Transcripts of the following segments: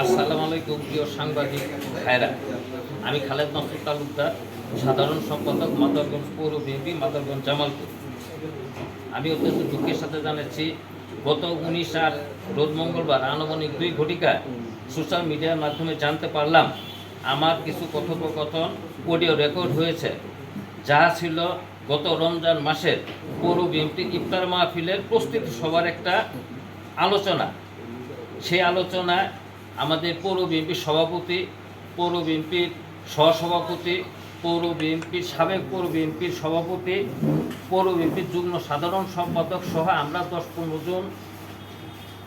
আসসালামু আলাইকুম, প্রিয় সাংবাদিক ভাইরা। আমি খালেদ মাসুদ তালুকদার, সাধারণ সম্পাদক মাদারগঞ্জ পৌর বিএনপি, মাদারগঞ্জ জামালপুর। আমি অত্যন্ত দুঃখের সাথে জানাচ্ছি, গত উনিশ আর রোজ মঙ্গলবার আনুমানিক দুই ঘটিকা সোশ্যাল মিডিয়ার মাধ্যমে জানতে পারলাম, আমার কিছু কথোপকথন অডিও রেকর্ড হয়েছে। যা ছিল গত রমজান মাসের পৌর বিএনপি ইফতার মাহফিলের প্রস্তুতি সবার একটা আলোচনা। সেই আলোচনায় আমাদের পৌর বিএনপির সভাপতি, পৌর বিএনপির সহসভাপতি, পৌর বিএনপির সাবেক পৌর বিএনপির সভাপতি, পৌর বিএনপির যুগ্ম সাধারণ সম্পাদক সহ আমরা দশ পনেরো জন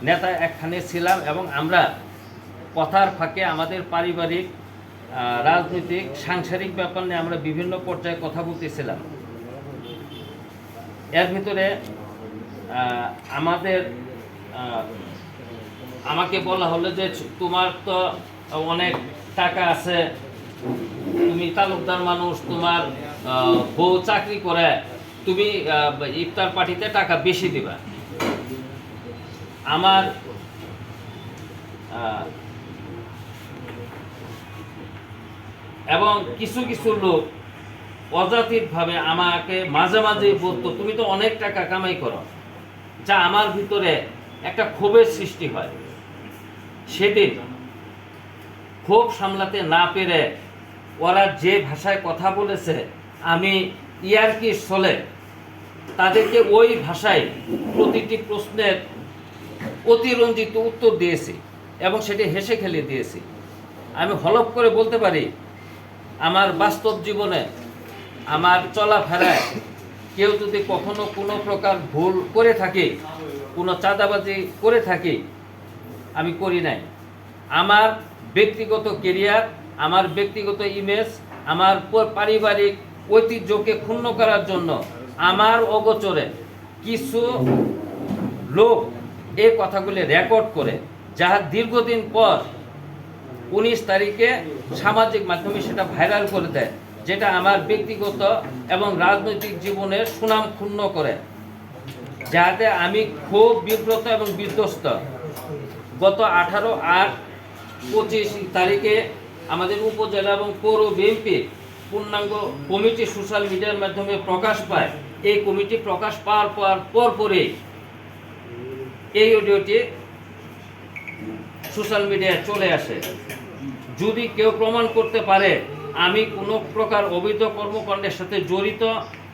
নেতা একখানে ছিলাম এবং আমরা কথার ফাঁকে আমাদের পারিবারিক রাজনৈতিক, সাংসারিক ব্যাপার নিয়ে আমরা বিভিন্ন পর্যায়ে কথা বলতেছিলাম। এর ভিতরে আমাদের আমাকে বলা হলো যে তোমার তো অনেক টাকা আছে, তুমি তালুকদার মানুষ, তোমার বউ চাকরি করে, তুমি ইফতার পার্টিতে টাকা বেশি দিবা। আমার এবং কিছু কিছু লোক অজাতিকভাবে আমাকে মাঝে মাঝে বলতো, তুমি তো অনেক টাকা কামাই করো। যা আমার ভিতরে একটা ক্ষোভের সৃষ্টি হয়। সেদিন ক্ষোভ সামলাতে না পেরে ওরা যে ভাষায় কথা বলেছে, আমি ইয়ারকি চলে তাদেরকে ওই ভাষায় প্রতিটি প্রশ্নের অতিরঞ্জিত উত্তর দিয়েছি এবং সেটি হেসে খেলে দিয়েছি। আমি হলপ করে বলতে পারি, আমার বাস্তব জীবনে আমার চলাফেরায় কেউ যদি কখনো কোনো প্রকার ভুল করে থাকে, কোনো চাঁদাবাজি করে থাকে, আমি করি নাই। আমার ব্যক্তিগত কেরিয়ার, আমার ব্যক্তিগত ইমেজ, আমার পারিবারিক ঐতিহ্যকে ক্ষুণ্ণ করার জন্য আমার অগোচরে কিছু লোক এই কথাগুলি রেকর্ড করে, যাহা দীর্ঘদিন পর উনিশ তারিখে সামাজিক মাধ্যমে সেটা ভাইরাল করে দেয়। যেটা আমার ব্যক্তিগত এবং রাজনৈতিক জীবনের সুনাম ক্ষুণ্ণ করে, যাতে আমি খুব বিব্রত এবং বিধ্বস্ত। গত আঠারো আট পঁচিশ তারিখে আমাদের উপজেলা এবং পৌর বিএনপি পূর্ণাঙ্গ কমিটি সোশ্যাল মিডিয়ার মাধ্যমে প্রকাশ পায়। এই কমিটি প্রকাশ পাওয়ার পর, পরপরই এই অডিওটি সোশ্যাল মিডিয়ায় চলে আসে। যদি কেউ প্রমাণ করতে পারে আমি কোনো প্রকার অবৈধ কর্মকাণ্ডের সাথে জড়িত,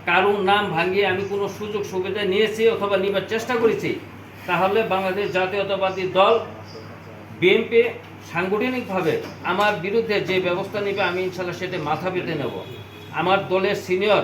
কারুর নাম ভাঙিয়ে আমি কোনো সুযোগ সুবিধা নিয়েছি অথবা নিবার চেষ্টা করেছি, তাহলে বাংলাদেশ জাতীয়তাবাদী দল, বিএনপি সাংগঠনিকভাবে আমার বিরুদ্ধে যে ব্যবস্থা নেবে আমি ইনশাল্লাহ সেটা মাথা পেতে নেব। আমার দলের সিনিয়র